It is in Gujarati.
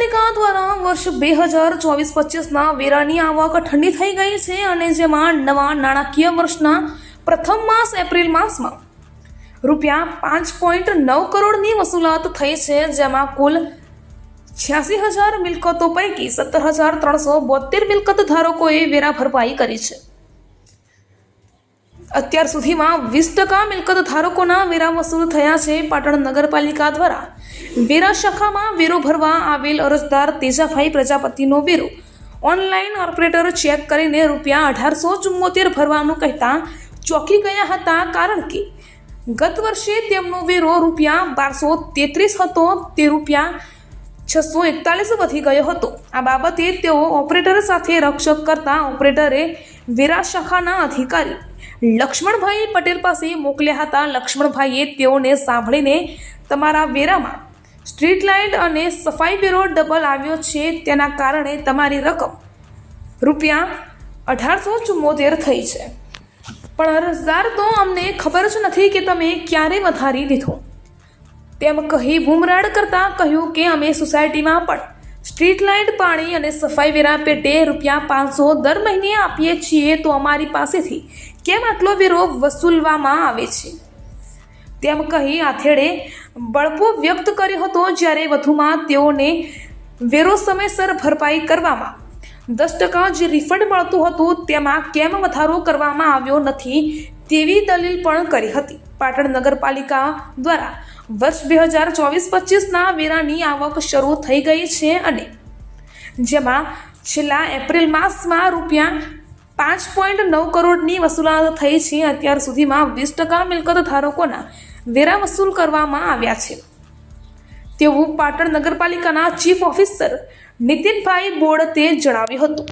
નગરપાલિકા દ્વારા વર્ષ બે હજાર ચોવીસ પચીસના વેરાની આવક ઠંડી થઈ ગઈ છે અને જેમાં નવા નાણાકીય વર્ષના પ્રથમ માસ એપ્રિલ માસમાં રૂપિયા પાંચ પોઈન્ટ નવ કરોડની વસૂલાત થઈ છે, જેમાં કુલ છ્યાસી હજાર મિલકતો પૈકી સત્તર હજાર ત્રણસો બોતેર મિલકત ધારકોએ વેરા ભરપાઈ કરી છે. અત્યાર સુધીમાં વીસ ટકા મિલકત ધારકોના વેરા વસૂલ થયા છે પાટણ નગરપાલિકા દ્વારા. વેરા શાખામાં વેરો ભરવા આવેલ અરજદાર તેજાભાઈ પ્રજાપતિનો વેરો. ઓનલાઈન ઓપરેટર ચેક કરીને રૂપિયા અઢારસો ચુમ્મોતેર ભરવાનું કહેતા ચોંકી ગયા હતા કારણ કે ગત વર્ષે તેમનો વેરો રૂપિયા બારસો તેત્રીસ હતો, તે રૂપિયા છસો એકતાલીસ વધી ગયો હતો. આ બાબતે તેઓ ઓપરેટર સાથે રક્ષક કરતા ઓપરેટરે વેરા શાખાના અધિકારી લક્ષ્મણભાઈ પટેલ પાસે મોકલ્યા હતા. લક્ષ્મણભાઈએ તેઓને સાંભળીને તમારા વેરામાં સ્ટ્રીટ લાઇટ અને સફાઈ વેરો ડબલ આવ્યો છે તેના કારણે તમારી રકમ રૂપિયા અઢારસો ચુમ્મોતેર થઈ છે. પણ અરજદાર તો અમને ખબર જ નથી કે તમે ક્યારે વધારી લીધો. તેમ કહી બૂમરાડ કરતાં કહ્યું કે અમે સોસાયટીમાં પણ સ્ટ્રીટ લાઇટ, પાણી અને સફાઈ વેરા પેટે રૂપિયા પાંચસો દર મહિને આપીએ છીએ તો અમારી પાસેથી કેમ આટલો વેરો વસૂલવામાં આવે છે? તેમ કહી આથેડે બળપો વ્યક્ત કર્યો હતો જ્યારે વધુમાં તેઓને વેરો સમયસર ભરપાઈ કરવામાં. દસ ટકા જે રિફંડ મળતું હતું, તેમાં કેમ વધારો કરવામાં આવ્યો નથી તેવી દલીલ પણ કરી હતી. પાટણ નગરપાલિકા દ્વારા વર્ષ બે હજાર ચોવીસ પચીસના વેરાની આવક શરૂ થઈ ગઈ છે અને જેમાં છેલ્લા એપ્રિલ માસમાં રૂપિયા પાંચ પોઈન્ટ નવ કરોડની વસૂલાત થઈ છે. અત્યાર સુધીમાં વીસ ટકા મિલકત ધારકોના વેરા વસૂલ કરવામાં આવ્યા છે. તેવું પાટણ નગરપાલિકાના ચીફ ઓફિસર નીતિનભાઈ બોડતે જણાવ્યું હતું.